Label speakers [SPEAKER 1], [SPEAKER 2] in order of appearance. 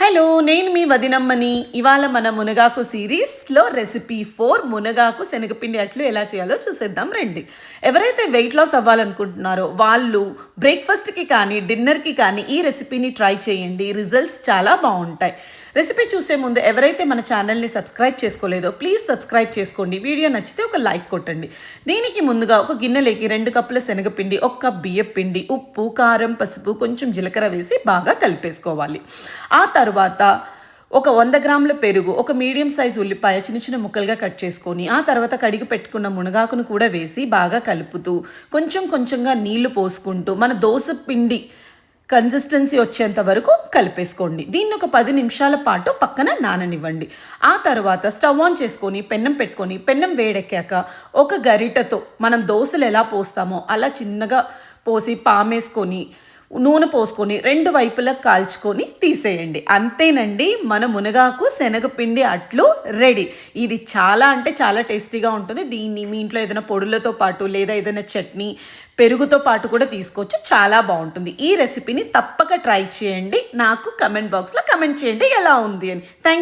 [SPEAKER 1] Hello నేను మీ వదినమ్మని. ఇవాళ మన మునగాకు సిరీస్లో రెసిపీ ఫోర్ మునగాకు శనగపిండి అట్లు ఎలా చేయాలో చూసేద్దాం రండి. ఎవరైతే వెయిట్ లాస్ అవ్వాలనుకుంటున్నారో వాళ్ళు బ్రేక్ఫాస్ట్కి కానీ డిన్నర్కి కానీ ఈ రెసిపీని ట్రై చేయండి. రిజల్ట్స్ చాలా బాగుంటాయి. రెసిపీ చూసే ముందు ఎవరైతే మన ఛానల్ని సబ్స్క్రైబ్ చేసుకోలేదో ప్లీజ్ సబ్స్క్రైబ్ చేసుకోండి. వీడియో నచ్చితే ఒక లైక్ కొట్టండి. దీనికి ముందుగా ఒక గిన్నెలోకి రెండు కప్పుల శనగపిండి ఒక కప్ బియ్యం పిండి ఉప్పు కారం పసుపు కొంచెం జీలకర్ర వేసి బాగా కలిపేసుకోవాలి. ఆ తర్వాత ఒక వంద గ్రాముల పెరుగు ఒక మీడియం సైజ్ ఉల్లిపాయ చిన్న చిన్న ముక్కలుగా కట్ చేసుకొని ఆ తర్వాత కడిగి పెట్టుకున్న మునగాకును కూడా వేసి బాగా కలుపుతూ కొంచెం కొంచెంగా నీళ్ళు పోసుకుంటూ మన దోశ పిండి కన్సిస్టెన్సీ వచ్చేంత వరకు కలిపేసుకోండి. దీన్ని ఒక పది నిమిషాల పాటు పక్కన నాననివ్వండి. ఆ తర్వాత స్టవ్ ఆన్ చేసుకొని పెన్నం పెట్టుకొని పెన్నం వేడెక్కాక ఒక గరిటతో మనం దోశలు ఎలా పోస్తామో అలా చిన్నగా పోసి పామేసుకొని నూనె పోసుకొని రెండు వైపులా కాల్చుకొని తీసేయండి. అంతేనండి మన మునగాకు శనగపిండి అట్లు రెడీ. ఇది చాలా అంటే చాలా టేస్టీగా ఉంటుంది. దీన్ని మీ ఇంట్లో ఏదైనా పొడులతో పాటు లేదా ఏదైనా చట్నీ పెరుగుతో పాటు కూడా తీసుకోవచ్చు. చాలా బాగుంటుంది. ఈ రెసిపీని తప్పక ట్రై చేయండి. నాకు కమెంట్ బాక్స్లో కమెంట్ చేయండి ఎలా ఉంది అని. థ్యాంక్